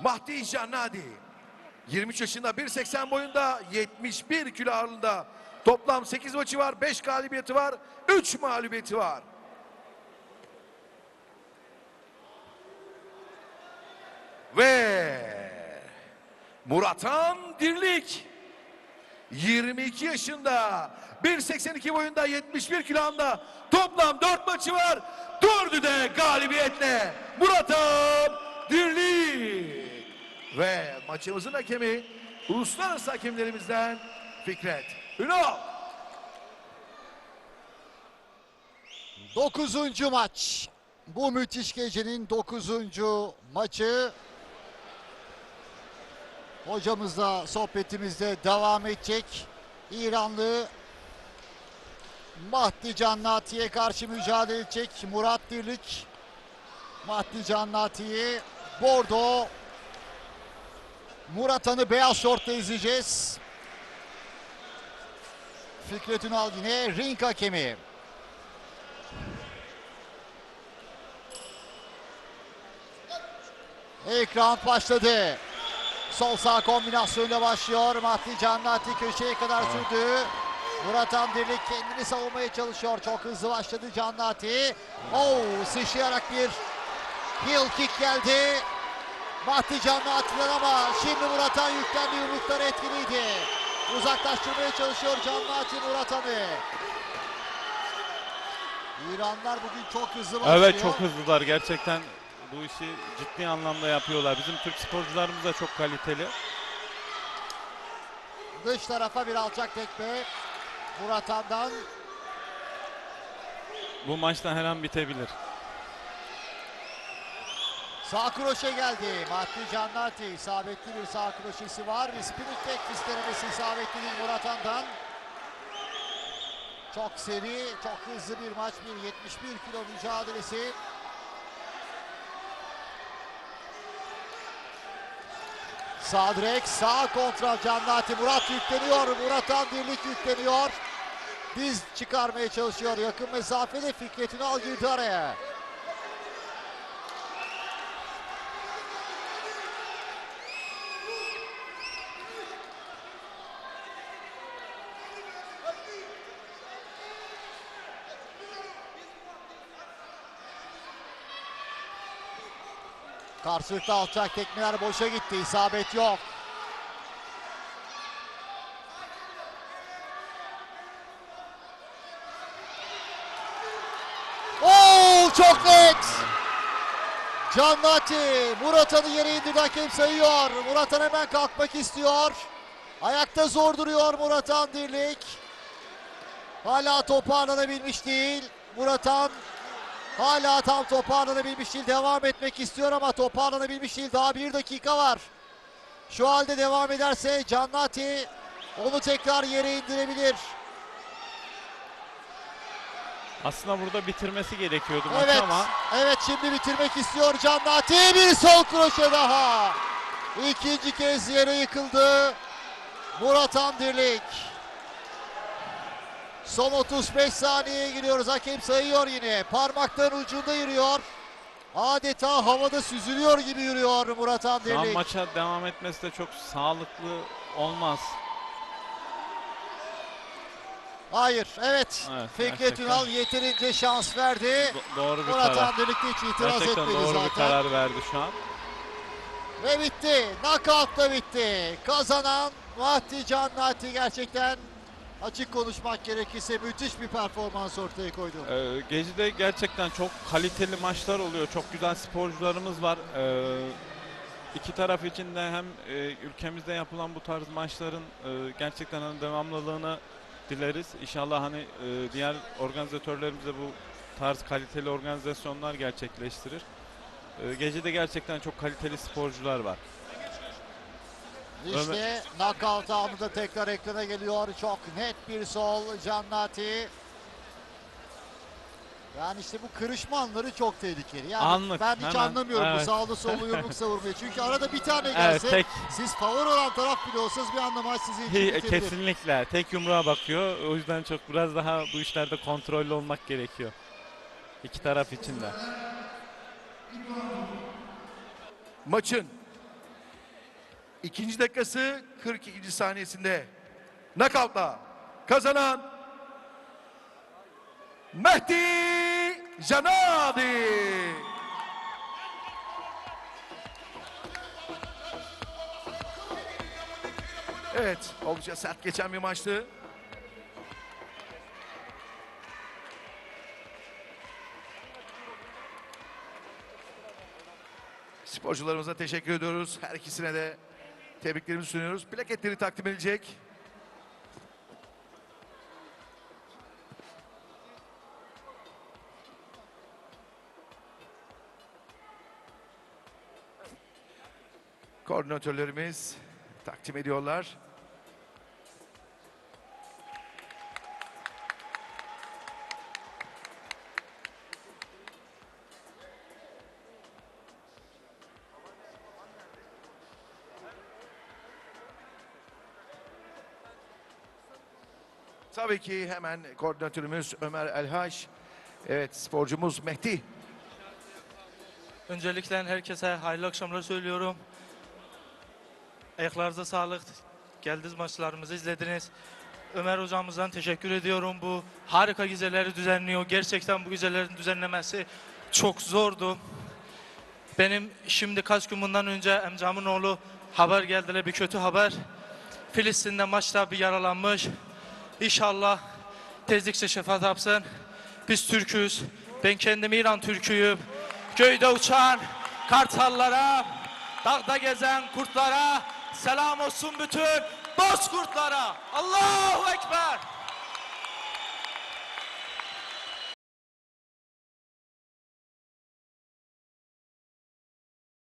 Mahdi Cannadi. 23 yaşında 1.80 boyunda 71 kilo ağırlığında. Toplam 8 maçı var, 5 galibiyeti var, 3 mağlubiyeti var. Ve Muratan Dirlik 22 yaşında 1.82 boyunda 71 kilogramda toplam 4 maçı var. Dördü de galibiyetle Muratan Dirlik. Ve maçımızın hakemi uluslararası hakemlerimizden Fikret Ünal. 9. maç. Bu müthiş gecenin 9. maçı. Hocamızla sohbetimizde devam edecek. İranlı Mahdi Cannati'ye karşı mücadele edecek. Murat Dirlik. Mahdi Cannati'yi Bordo Muratan'ı beyaz şortta izleyeceğiz. Fikret Ünal yine ring hakemi. Ekran başladı. Sol sağ kombinasyonuyla başlıyor. Mahdi Cannati köşeye kadar sürdü. Murat Andirlik kendini savunmaya çalışıyor. Çok hızlı başladı Cannati. Oh, sıçrayarak bir heel kick geldi. Mahdi Cannati'den ama şimdi Murat'an yüklendi. Yumrukları etkiliydi. Uzaklaştırmaya çalışıyor Cannati Murat'an'ı. İranlar bugün çok hızlı başlıyor. Evet çok hızlılar gerçekten bu işi ciddi anlamda yapıyorlar. Bizim Türk sporcularımız da çok kaliteli. Dış tarafa bir alçak tekme. Muratan'dan Bu maçta her an bitebilir. Sağ kroşe geldi. Mahdi Cannati isabetli bir sağ kroşesi var. Spinning back fist denemesi isabetli bir Muratan'dan. Çok seri, çok hızlı bir maç. Bir 71 kilo mücadelesi. Sağ direk, sağ kontra Cannati. Murat yükleniyor. Muratan birlik yükleniyor. Diz çıkarmaya çalışıyor. Yakın mesafede Fikret Ünal girdi araya. Karşılıklı alçak tekmeler boşa gitti. İsabet yok. Oo çok net. Cannati Muratan'ı yere indirdi hakem sayıyor. Muratan hemen kalkmak istiyor. Ayakta zor duruyor Muratan Dirlik. Hala toparlanabilmiş değil. Muratan Hala tam toparlanabilmiş değil. Devam etmek istiyor ama toparlanabilmiş değil. Daha bir dakika var. Şu halde devam ederse Cannati onu tekrar yere indirebilir. Aslında burada bitirmesi gerekiyordu maçı Evet. ama Evet şimdi bitirmek istiyor Cannati. Bir sol kroşe daha. İkinci kez yere yıkıldı. Murat Andirlik. Son 35 saniyeye giriyoruz. Hakem sayıyor yine. Parmakların ucunda yürüyor. Adeta havada süzülüyor gibi yürüyor Murat şu an Andirlik. maça devam etmesi de çok sağlıklı olmaz. Hayır, evet. Evet, Fikret. Ünal yeterince şans verdi. Do- doğru bir Murat karar. Andirlik de hiç itiraz Gerçekten etmedi doğru zaten. bir karar verdi şu an. Ve bitti. Knockout'la bitti. Kazanan Mahdi Cannati gerçekten açık konuşmak gerekirse müthiş bir performans ortaya koydu. Ee, Gezi'de gerçekten çok kaliteli maçlar oluyor. Çok güzel sporcularımız var. Ee, iki taraf için de hem e, ülkemizde yapılan bu tarz maçların e, gerçekten hani devamlılığını dileriz. İnşallah hani e, diğer organizatörlerimiz de bu tarz kaliteli organizasyonlar gerçekleştirir. Ee, Gece'de gerçekten çok kaliteli sporcular var. İşte knockout anında tekrar ekrana geliyor. Çok net bir sol Cannati. Yani işte bu kırışma anları çok tehlikeli. Yani Anlık, ben hiç hemen, anlamıyorum bu evet. sağlı sollu yumruk savurmayı. Çünkü arada bir tane Evet, gelse tek siz favori olan taraf bile olsanız bir anda maç sizi için bitebilir. kesinlikle tek yumruğa bakıyor. O yüzden çok biraz daha bu işlerde kontrollü olmak gerekiyor. İki taraf için de. Maçın ikinci dakikası 42. saniyesinde nakavtla kazanan Mehdi Canadi. Evet, oldukça sert geçen bir maçtı. Sporcularımıza teşekkür ediyoruz. Her ikisine de tebriklerimizi sunuyoruz. Plaketleri takdim edilecek. Koordinatörlerimiz takdim ediyorlar. Tabii ki hemen koordinatörümüz Ömer Elhaş. Evet sporcumuz Mehdi. Öncelikle herkese hayırlı akşamlar söylüyorum. Ayaklarınıza sağlık. Geldiniz maçlarımızı izlediniz. Ömer hocamızdan teşekkür ediyorum. Bu harika geceleri düzenliyor. Gerçekten bu gecelerin düzenlemesi çok zordu. Benim şimdi kaç gün bundan önce amcamın oğlu haber geldiler bir kötü haber. Filistin'de maçta bir yaralanmış. İnşallah tezlikçe şefaat yapsın. Biz Türk'üz. Ben kendim İran Türk'üyüm. Köyde uçan kartallara, dağda gezen kurtlara, selam olsun bütün boz kurtlara. Allahu Ekber.